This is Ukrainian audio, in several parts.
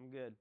I'm good.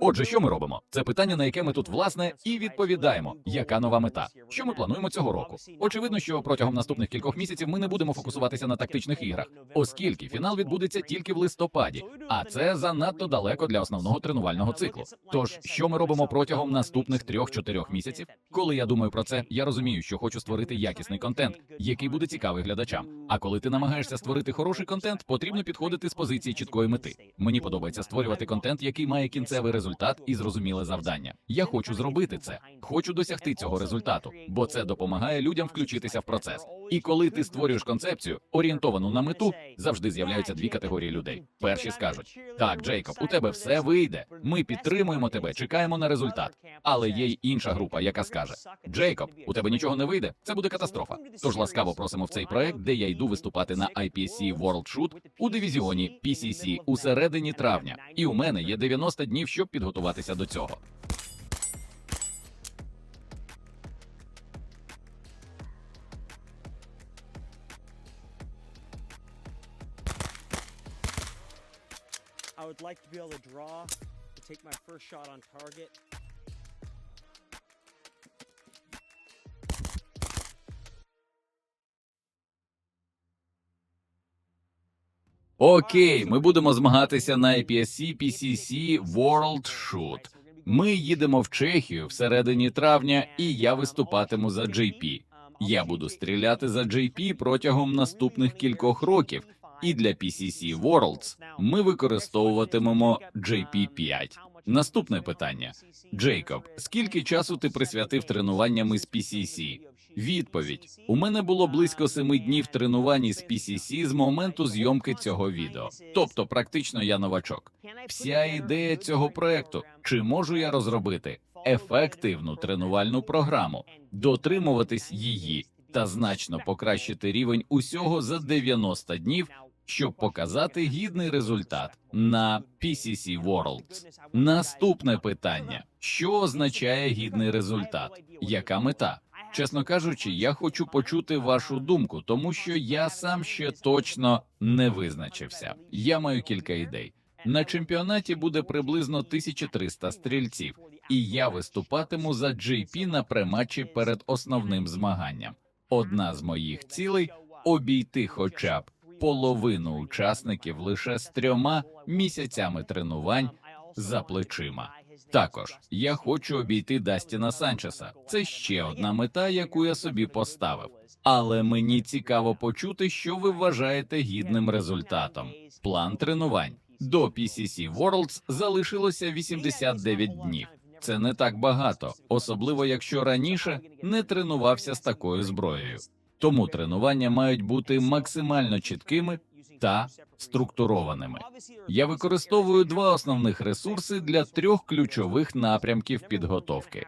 Отже, що ми робимо? Це питання, на яке ми тут власне і відповідаємо. Яка нова мета? Що ми плануємо цього року? Очевидно, що протягом наступних кількох місяців ми не будемо фокусуватися на тактичних іграх, оскільки фінал відбудеться тільки в листопаді, а це занадто далеко для основного тренувального циклу. Тож, що ми робимо протягом наступних трьох-чотирьох місяців? Коли я думаю про це, я розумію, що хочу створити якісний контент, який буде цікавий глядачам. А коли ти намагаєшся створити хороший контент, потрібно підходити з позиції чіткої мети. Мені подобається створювати контент, який має кінцевий результат і зрозуміле завдання. Я хочу зробити це, хочу досягти цього результату, бо це допомагає людям включитися в процес. І коли ти створюєш концепцію, орієнтовану на мету, завжди з'являються дві категорії людей. Перші скажуть: так, Джейкоб, у тебе все вийде. Ми підтримуємо тебе, чекаємо на результат. Але є й інша група, яка скаже: Джейкоб, у тебе нічого не вийде, це буде катастрофа. Тож ласкаво просимо в цей проект, де я йду виступати на IPSC World Shoot у дивізіоні PCC у середині травня. І у мене є 90 днів, щоб підготуватися до цього. Would like to be able to draw to take my first shot on target. Окей, ми будемо змагатися на IPSC PCC World Shoot. Ми їдемо в Чехію всередині травня, і я виступатиму за JP. Я буду стріляти за JP протягом наступних кількох років. І для PCC Worlds ми використовуватимемо JP5. Наступне питання. Джейкоб, скільки часу ти присвятив тренуванням із PCC? Відповідь: у мене було близько семи днів тренувань із PCC з моменту зйомки цього відео. Тобто, практично я новачок. Вся ідея цього проекту: чи можу я розробити ефективну тренувальну програму, дотримуватись її та значно покращити рівень усього за 90 днів, щоб показати гідний результат на PCC Worlds. Наступне питання: що означає гідний результат? Яка мета? Чесно кажучи, я хочу почути вашу думку, тому що я сам ще точно не визначився. Я маю кілька ідей. На чемпіонаті буде приблизно 1300 стрільців, і я виступатиму за JP на прематчі перед основним змаганням. Одна з моїх цілей обійти хоча б половину учасників лише з трьома місяцями тренувань за плечима. Також я хочу обійти Дастіна Санчеса. Це ще одна мета, яку я собі поставив. Але мені цікаво почути, що ви вважаєте гідним результатом. План тренувань до PCC Worlds залишилося 89 днів. Це не так багато, особливо якщо раніше не тренувався з такою зброєю. Тому тренування мають бути максимально чіткими та структурованими. Я використовую два основних ресурси для трьох ключових напрямків підготовки: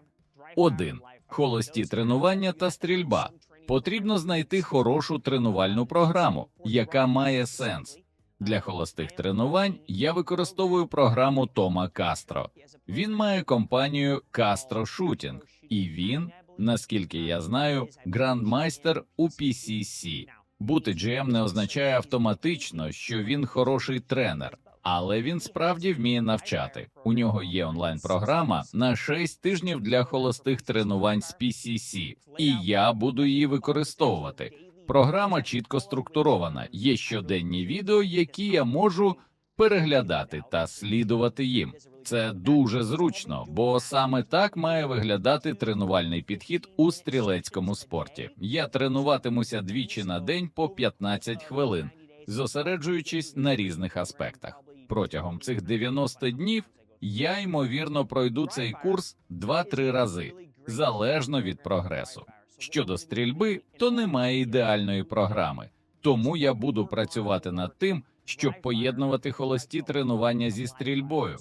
один холості тренування та стрільба. Потрібно знайти хорошу тренувальну програму, яка має сенс. Для холостих тренувань я використовую програму Тома Кастро. Він має компанію Castro Shooting, і він, наскільки я знаю, грандмайстер у PCC. Бути GM не означає автоматично, що він хороший тренер, але він справді вміє навчати. У нього є онлайн-програма на 6 тижнів для холостих тренувань з PCC, і я буду її використовувати. Програма чітко структурована. Є щоденні відео, які я можу переглядати та слідувати їм. Це дуже зручно, бо саме так має виглядати тренувальний підхід у стрілецькому спорті. Я тренуватимуся двічі на день по 15 хвилин, зосереджуючись на різних аспектах. Протягом цих 90 днів я ймовірно пройду цей курс 2-3 рази, залежно від прогресу. Щодо стрільби, то немає ідеальної програми, тому я буду працювати над тим, щоб поєднувати холості тренування зі стрільбою.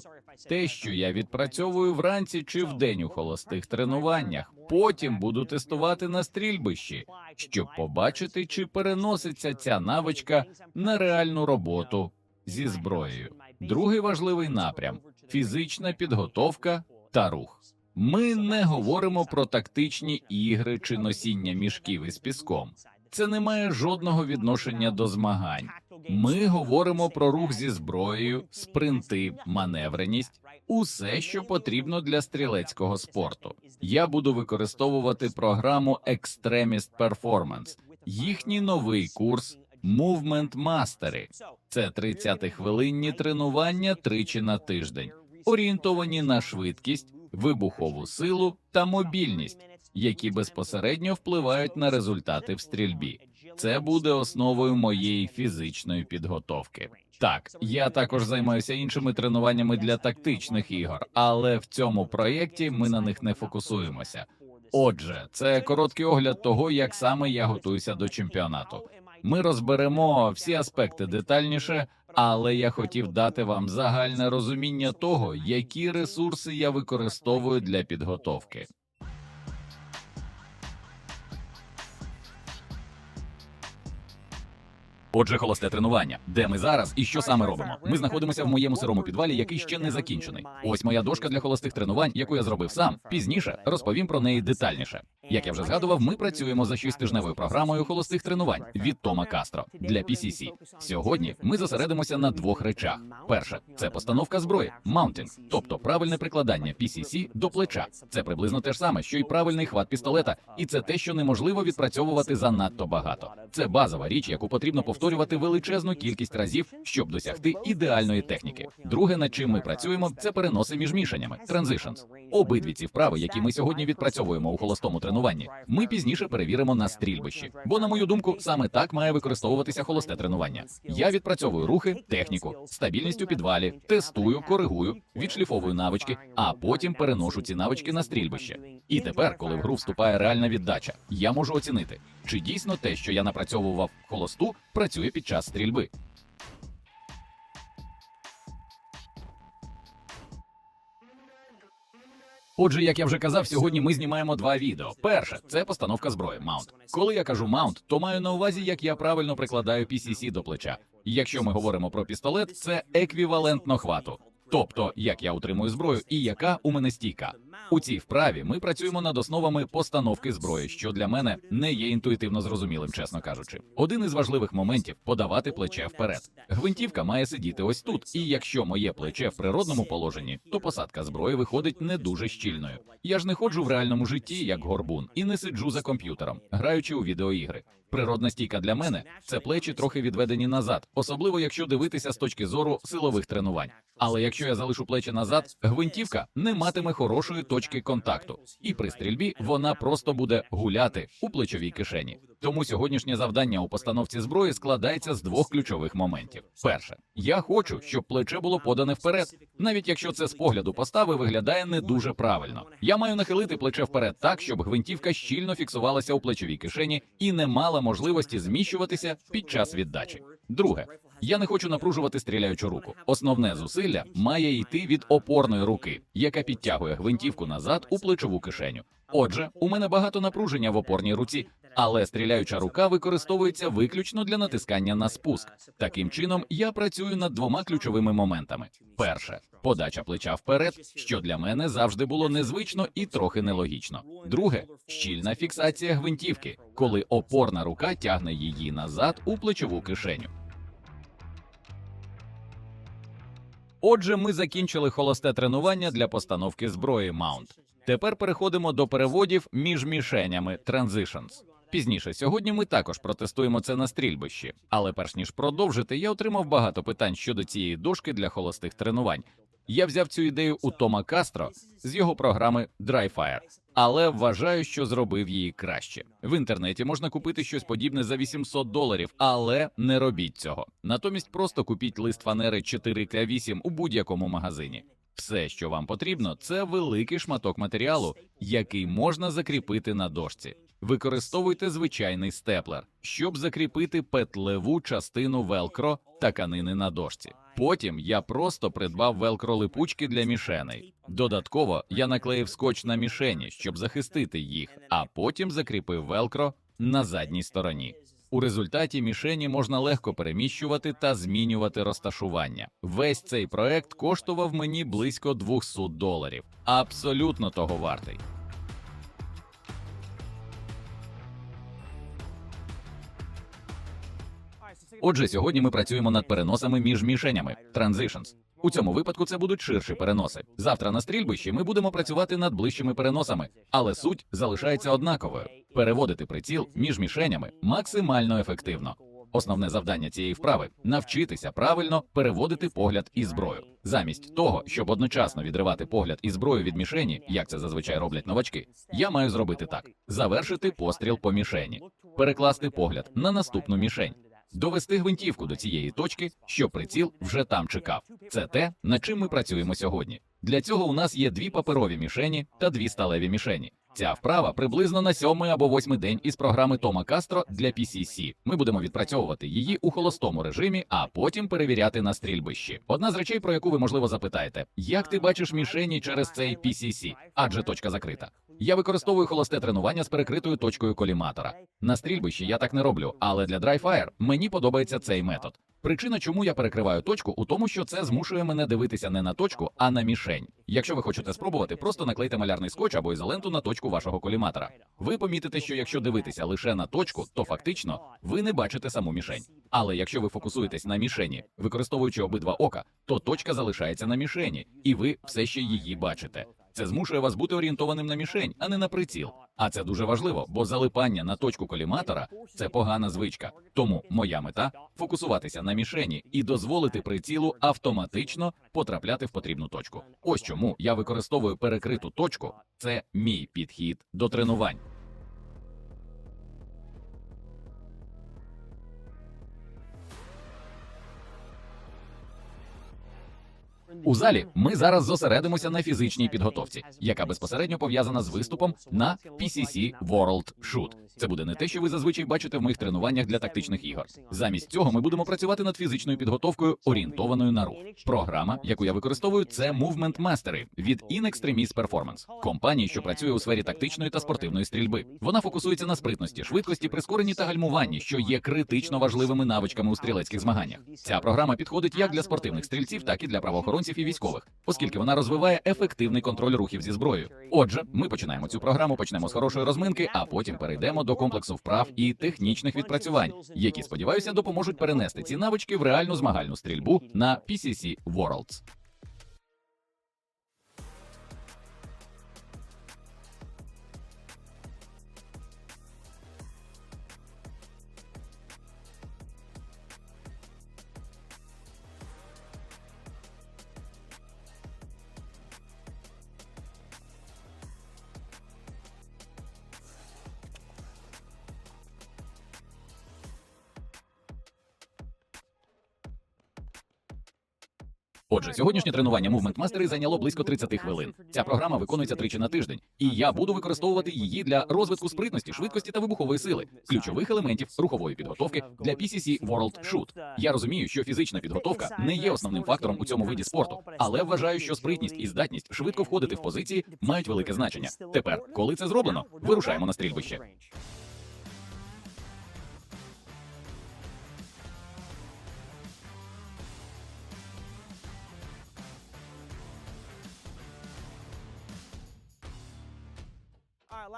Те, що я відпрацьовую вранці чи вдень у холостих тренуваннях, потім буду тестувати на стрільбищі, щоб побачити, чи переноситься ця навичка на реальну роботу зі зброєю. Другий важливий напрям фізична підготовка та рух. Ми не говоримо про тактичні ігри чи носіння мішків із піском. це не має жодного відношення до змагань. Ми говоримо про рух зі зброєю, спринти, маневреність, усе, що потрібно для стрілецького спорту. Я буду використовувати програму Extremist Performance, їхній новий курс Movement Mastery. Це 30-хвилинні тренування тричі на тиждень, орієнтовані на швидкість, вибухову силу та мобільність, які безпосередньо впливають на результати в стрільбі. Це буде основою моєї фізичної підготовки. Так, я також займаюся іншими тренуваннями для тактичних ігор, але в цьому проєкті ми на них не фокусуємося. Отже, це короткий огляд того, як саме я готуюся до чемпіонату. Ми розберемо всі аспекти детальніше, але я хотів дати вам загальне розуміння того, які ресурси я використовую для підготовки. Отже, холосте тренування, де ми зараз і що саме робимо? Ми знаходимося в моєму сирому підвалі, який ще не закінчений. Ось моя дошка для холостих тренувань, яку я зробив сам. Пізніше розповім про неї детальніше. Як я вже згадував, ми працюємо за шіститижневою програмою холостих тренувань від Тома Кастро для PCC. Сьогодні ми зосередимося на двох речах: перше це постановка зброї, маунтинг, тобто правильне прикладання PCC до плеча. Це приблизно те ж саме, що й правильний хват пістолета, і це те, що неможливо відпрацьовувати занадто багато. Це базова річ, яку потрібно повторювати величезну кількість разів, щоб досягти ідеальної техніки. Друге, над чим ми працюємо, це переноси між мішаннями transitions. Обидві ці вправи, які ми сьогодні відпрацьовуємо у холостому тренуванні, ми пізніше перевіримо на стрільбищі. Бо, на мою думку, саме так має використовуватися холосте тренування. Я відпрацьовую рухи, техніку, стабільність у підвалі, тестую, коригую, відшліфовую навички, а потім переношу ці навички на стрільбище. І тепер, коли в гру вступає реальна віддача, я можу оцінити, чи дійсно те, що я напрацьовував холосту, працює під час стрільби. Отже, як я вже казав, сьогодні ми знімаємо два відео. Перше це постановка зброї маунт. Коли я кажу маунт, то маю на увазі, як я правильно прикладаю PCC до плеча. Якщо ми говоримо про пістолет, це еквівалентно хвату. Тобто, як я утримую зброю і яка у мене стійка. У цій вправі ми працюємо над основами постановки зброї, що для мене не є інтуїтивно зрозумілим, чесно кажучи. Один із важливих моментів подавати плече вперед. Гвинтівка має сидіти ось тут, і якщо моє плече в природному положенні, то посадка зброї виходить не дуже щільною. Я ж не ходжу в реальному житті як горбун і не сиджу за комп'ютером, граючи у відеоігри. Природна стійка для мене це плечі трохи відведені назад, особливо якщо дивитися з точки зору силових тренувань. Але якщо я залишу плечі назад, гвинтівка не матиме хорошої точки контакту, і при стрільбі вона просто буде гуляти у плечовій кишені. Тому сьогоднішнє завдання у постановці зброї складається з двох ключових моментів. Перше, я хочу, щоб плече було подане вперед, навіть якщо це з погляду постави виглядає не дуже правильно. Я маю нахилити плече вперед так, щоб гвинтівка щільно фіксувалася у плечовій кишені і не мала можливості зміщуватися під час віддачі. Друге, я не хочу напружувати стріляючу руку. Основне зусилля має йти від опорної руки, яка підтягує гвинтівку назад у плечову кишеню. Отже, у мене багато напруження в опорній руці, але стріляюча рука використовується виключно для натискання на спуск. Таким чином, я працюю над двома ключовими моментами: перше подача плеча вперед, що для мене завжди було незвично і трохи нелогічно. Друге щільна фіксація гвинтівки, коли опорна рука тягне її назад у плечову кишеню. Отже, ми закінчили холосте тренування для постановки зброї маунт. Тепер переходимо до переводів між мішенями Transitions. Пізніше сьогодні ми також протестуємо це на стрільбищі. Але перш ніж продовжити, я отримав багато питань щодо цієї дошки для холостих тренувань. Я взяв цю ідею у Тома Кастро з його програми DryFire, але вважаю, що зробив її краще. В інтернеті можна купити щось подібне за 800 доларів, але не робіть цього. Натомість просто купіть лист фанери 4К8 у будь-якому магазині. Все, що вам потрібно, це великий шматок матеріалу, який можна закріпити на дошці. Використовуйте звичайний степлер, щоб закріпити петлеву частину велкро та канини на дошці. Потім я просто придбав велкро липучки для мішеней. Додатково я наклеїв скотч на мішені, щоб захистити їх, а потім закріпив велкро на задній стороні. У результаті мішені можна легко переміщувати та змінювати розташування. Весь цей проект коштував мені близько 200 доларів. Абсолютно того вартий. Отже, сьогодні ми працюємо над переносами між мішенями Transitions. У цьому випадку це будуть ширші переноси. Завтра на стрільбищі ми будемо працювати над ближчими переносами, але суть залишається однаковою: переводити приціл між мішенями максимально ефективно. Основне завдання цієї вправи навчитися правильно переводити погляд і зброю, замість того, щоб одночасно відривати погляд і зброю від мішені, як це зазвичай роблять новачки. Я маю зробити так: завершити постріл по мішені, перекласти погляд на наступну мішень, довести гвинтівку до цієї точки, щоб приціл вже там чекав. Це те, над чим ми працюємо сьогодні. Для цього у нас є дві паперові мішені та дві сталеві мішені. Ця вправа приблизно на сьомий або восьмий день із програми Тома Кастро для PCC. Ми будемо відпрацьовувати її у холостому режимі, а потім перевіряти на стрільбищі. Одна з речей, про яку ви можливо запитаєте, як ти бачиш мішені через цей PCC? Адже точка закрита. Я використовую холосте тренування з перекритою точкою коліматора. На стрільбищі я так не роблю, але для Dry-Fire мені подобається цей метод. Причина, чому я перекриваю точку, у тому, що це змушує мене дивитися не на точку, а на мішень. Якщо ви хочете спробувати, просто наклейте малярний скотч або ізоленту на точку вашого коліматора. Ви помітите, що якщо дивитися лише на точку, то фактично ви не бачите саму мішень. Але якщо ви фокусуєтесь на мішені, використовуючи обидва ока, то точка залишається на мішені, і ви все ще її бачите. Це змушує вас бути орієнтованим на мішень, а не на приціл. А це дуже важливо, бо залипання на точку коліматора це погана звичка. Тому моя мета фокусуватися на мішені і дозволити прицілу автоматично потрапляти в потрібну точку. Ось чому я використовую перекриту точку. Це мій підхід до тренувань. У залі ми зараз зосередимося на фізичній підготовці, яка безпосередньо пов'язана з виступом на PCC World Shoot. Це буде не те, що ви зазвичай бачите в моїх тренуваннях для тактичних ігор. Замість цього ми будемо працювати над фізичною підготовкою, орієнтованою на рух. Програма, яку я використовую, це Movement Mastery від In Extremis Performance, компанії, що працює у сфері тактичної та спортивної стрільби. Вона фокусується на спритності, швидкості, прискоренні та гальмуванні, що є критично важливими навичками у стрілецьких змаганнях. Ця програма підходить як для спортивних стрільців, так і для правоохоронців і військових, оскільки вона розвиває ефективний контроль рухів зі зброєю. Отже, ми починаємо цю програму, почнемо з хорошої розминки, а потім перейдемо до комплексу вправ і технічних відпрацювань, які сподіваюся допоможуть перенести ці навички в реальну змагальну стрільбу на PCC Worlds. Отже, сьогоднішнє тренування Movement Mastery зайняло близько 30 хвилин. Ця програма виконується тричі на тиждень, і я буду використовувати її для розвитку спритності, швидкості та вибухової сили, ключових елементів рухової підготовки для PCC World Shoot. Я розумію, що фізична підготовка не є основним фактором у цьому виді спорту, але вважаю, що спритність і здатність швидко входити в позиції мають велике значення. Тепер, коли це зроблено, вирушаємо на стрільбище.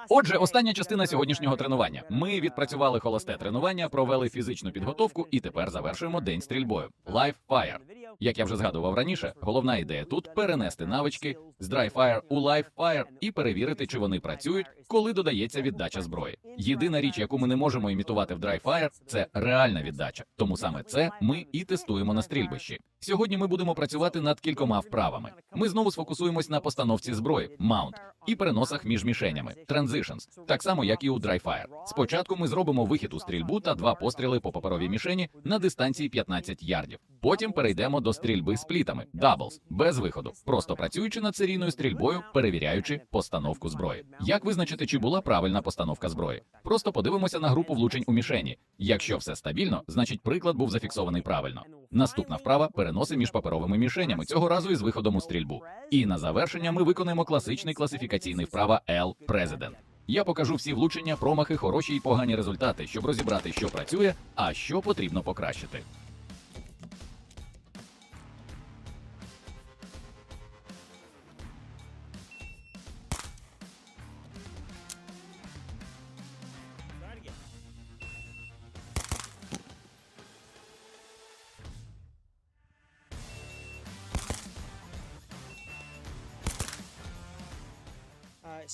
Отже, остання частина сьогоднішнього тренування. Ми відпрацювали холосте тренування, провели фізичну підготовку і тепер завершуємо день стрільбою. Live Fire. Як я вже згадував раніше, головна ідея тут перенести навички з Dry Fire у Live Fire і перевірити, чи вони працюють, коли додається віддача зброї. Єдина річ, яку ми не можемо імітувати в Dry Fire, це реальна віддача. Тому саме це ми і тестуємо на стрільбищі. Сьогодні ми будемо працювати над кількома вправами. Ми знову сфокусуємось на постановці зброї, маунт і переносах між мішенями, transitions, так само як і у Dry Fire. Спочатку ми зробимо вихід у стрільбу та два постріли по паперовій мішені на дистанції 15 ярдів. Потім перейдемо до стрільби сплітами, doubles, без виходу, просто працюючи над серійною стрільбою, перевіряючи постановку зброї. Як визначити, чи була правильна постановка зброї? Просто подивимося на групу влучень у мішені. Якщо все стабільно, значить приклад був зафіксований правильно. Наступна вправа переноси між паперовими мішенями, цього разу із виходом у стрільбу. І на завершення ми виконаємо класичний класифікаційний вправа L President. Я покажу всі влучення, промахи, хороші і погані результати, щоб розібрати, що працює, а що потрібно покращити.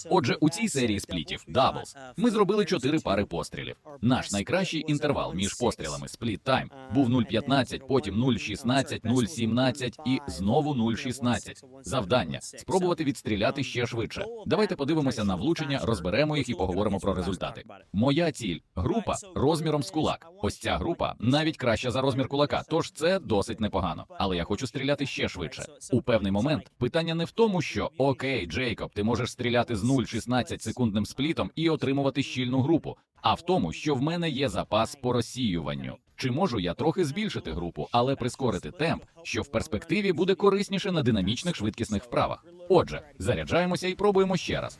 Отже, у цій серії сплітів Doubles ми зробили чотири пари пострілів. Наш найкращий інтервал між пострілами спліт тайм був 0,15, потім 0,16, 0,17 і знову 0,16. Завдання спробувати відстріляти ще швидше. Давайте подивимося на влучення, розберемо їх і поговоримо про результати. Моя ціль група розміром з кулак. Ось ця група навіть краща за розмір кулака, тож це досить непогано. Але я хочу стріляти ще швидше. У певний момент питання не в тому, що окей, Джейкоб, ти можеш стріляти з 0,16 секундним сплітом і отримувати щільну групу, а в тому, що в мене є запас по розсіюванню. Чи можу я трохи збільшити групу, але прискорити темп, що в перспективі буде корисніше на динамічних швидкісних вправах? Отже, заряджаємося і пробуємо ще раз.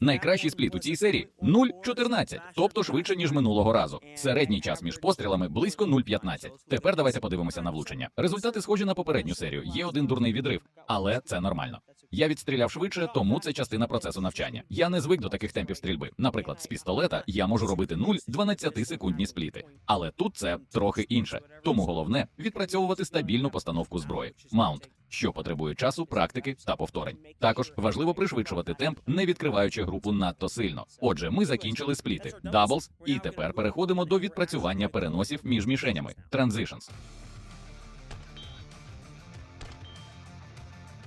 Найкращий спліт у цій серії 0,14, тобто швидше ніж минулого разу. Середній час між пострілами близько 0,15. Тепер давайте подивимося на влучення. Результати схожі на попередню серію. Є один дурний відрив, але це нормально. Я відстріляв швидше, тому це частина процесу навчання. Я не звик до таких темпів стрільби. Наприклад, з пістолета я можу робити 0 12 секундні спліти, але тут це трохи інше. Тому головне відпрацьовувати стабільну постановку зброї. Маунт, що потребує часу, практики та повторень. Також важливо пришвидшувати темп, не відкриваючи групу надто сильно. Отже, ми закінчили спліти Doubles, і тепер переходимо до відпрацювання переносів між мішенями Transitions.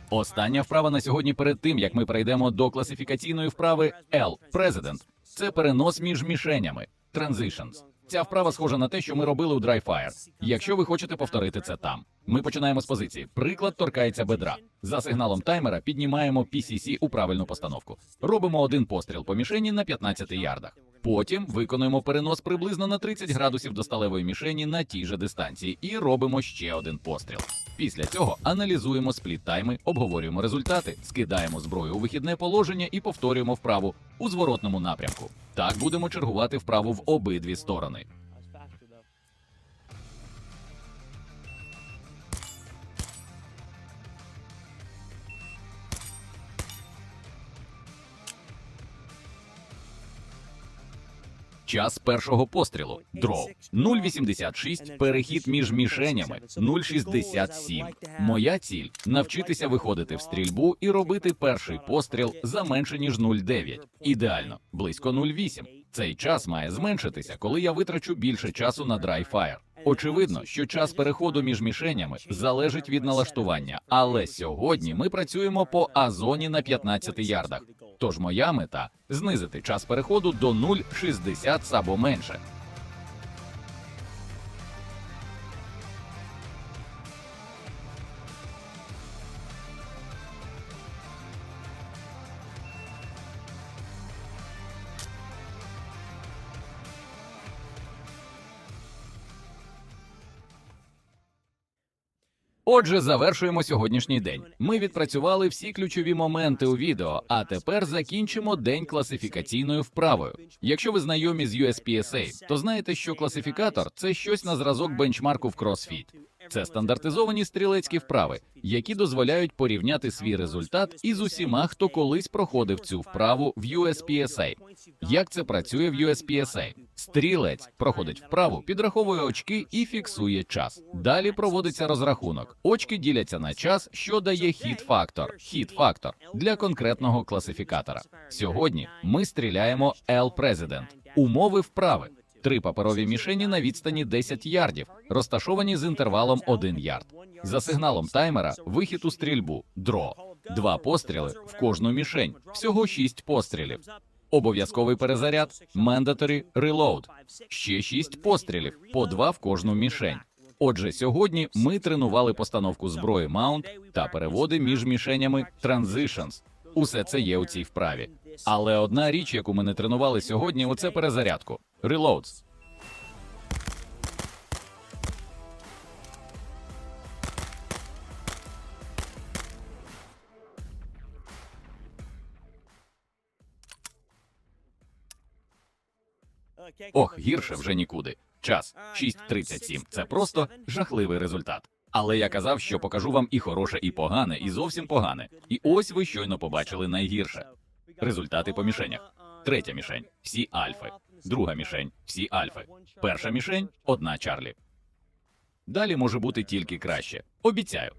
Остання вправа на сьогодні перед тим, як ми перейдемо до класифікаційної вправи L President. Це перенос між мішенями Transitions. Ця вправа схожа на те, що ми робили у DryFire. Якщо ви хочете повторити це там, ми починаємо з позиції. Приклад торкається бедра. За сигналом таймера піднімаємо PCC у правильну постановку. Робимо один постріл по мішені на 15 ярдах. Потім виконуємо перенос приблизно на 30 градусів до сталевої мішені на тій же дистанції і робимо ще один постріл. Після цього аналізуємо спліт-тайми, обговорюємо результати, скидаємо зброю у вихідне положення і повторюємо вправу у зворотному напрямку. Так будемо чергувати вправу в обидві сторони. Час першого пострілу. Дров 0,86, перехід між мішенями 0,67. Моя ціль навчитися виходити в стрільбу і робити перший постріл за менше ніж 0,9. Ідеально, близько 0,8. Цей час має зменшитися, коли я витрачу більше часу на драйфайр. Очевидно, що час переходу між мішенями залежить від налаштування, але сьогодні ми працюємо по А-зоні на 15 ярдах. Тож моя мета знизити час переходу до 0,60 або менше. Отже, завершуємо сьогоднішній день. Ми відпрацювали всі ключові моменти у відео, а тепер закінчимо день класифікаційною вправою. Якщо ви знайомі з USPSA, то знаєте, що класифікатор це щось на зразок бенчмарку в CrossFit. Це стандартизовані стрілецькі вправи, які дозволяють порівняти свій результат із усіма, хто колись проходив цю вправу в USPSA. Як це працює в USPSA? Стрілець проходить вправу, підраховує очки і фіксує час. Далі проводиться розрахунок. Очки діляться на час, що дає хіт-фактор. Хіт-фактор для конкретного класифікатора. Сьогодні ми стріляємо L President. Умови вправи. Три паперові мішені на відстані 10 ярдів, розташовані з інтервалом 1 ярд. За сигналом таймера вихід у стрільбу дро. Два постріли в кожну мішень. Всього 6 пострілів. Обов'язковий перезаряд mandatory reload. Ще 6 пострілів, по два в кожну мішень. Отже, сьогодні ми тренували постановку зброї маунт та переводи між мішенями transitions. Усе це є у цій вправі. Але одна річ, яку ми не тренували сьогодні, оце перезарядку. Reloads. Ох, гірше вже нікуди. Час 6.37. Це просто жахливий результат. Але я казав, що покажу вам і хороше, і погане, і зовсім погане. І ось ви щойно побачили найгірше. Результати по мішенях. Третя мішень всі альфи. Друга мішень всі альфи. Перша мішень одна Чарлі. Далі може бути тільки краще. Обіцяю.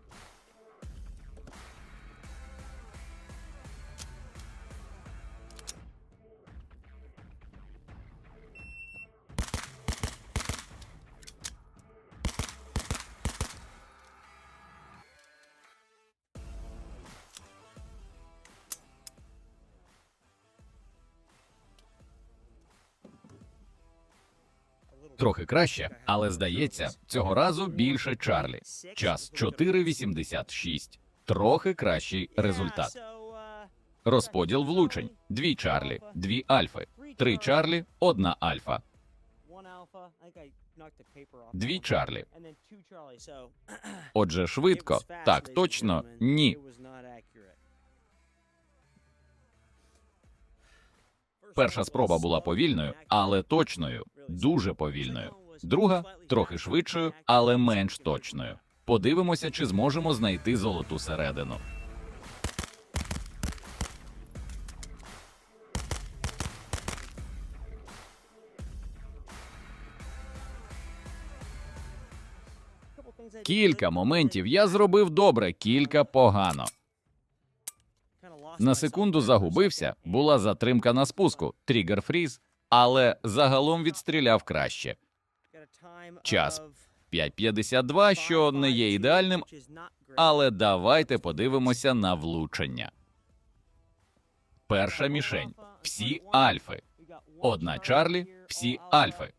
Трохи краще, але здається, цього разу більше Чарлі. Час 4.86. Трохи кращий результат. Розподіл влучень: дві Чарлі, дві Альфи, три Чарлі, одна Альфа, дві Чарлі. Отже, швидко. Так, точно ні. Перша спроба була повільною, але точною, дуже повільною. Друга трохи швидшою, але менш точною. Подивимося, чи зможемо знайти золоту середину. Кілька моментів я зробив добре, кілька погано. На секунду загубився, була затримка на спуску, тригер фріз, але загалом відстріляв краще. Час 5.52, що не є ідеальним, але давайте подивимося на влучення. Перша мішень всі альфи. Одна Чарлі, всі альфи.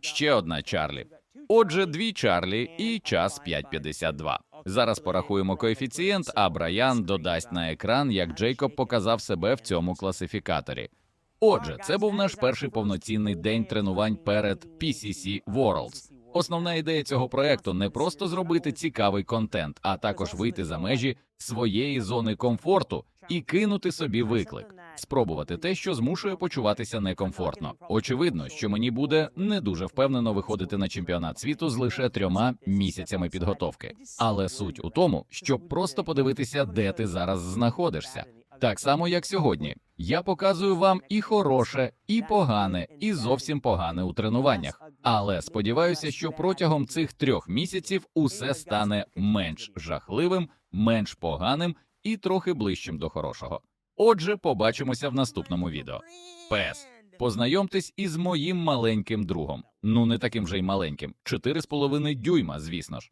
Ще одна Чарлі. Отже, дві Чарлі і час 5.52. Зараз порахуємо коефіцієнт, а Брайан додасть на екран, як Джейкоб показав себе в цьому класифікаторі. Отже, це був наш перший повноцінний день тренувань перед PCC Worlds. Основна ідея цього проекту не просто зробити цікавий контент, а також вийти за межі своєї зони комфорту і кинути собі виклик, спробувати те, що змушує почуватися некомфортно. Очевидно, що мені буде не дуже впевнено виходити на чемпіонат світу з лише трьома місяцями підготовки. Але суть у тому, щоб просто подивитися, де ти зараз знаходишся. Так само, як сьогодні. Я показую вам і хороше, і погане, і зовсім погане у тренуваннях. Але сподіваюся, що протягом цих трьох місяців усе стане менш жахливим, менш поганим і трохи ближчим до хорошого. Отже, побачимося в наступному відео. Пес. Познайомтесь із моїм маленьким другом. Ну не таким же й маленьким, 4,5 дюйма, звісно ж.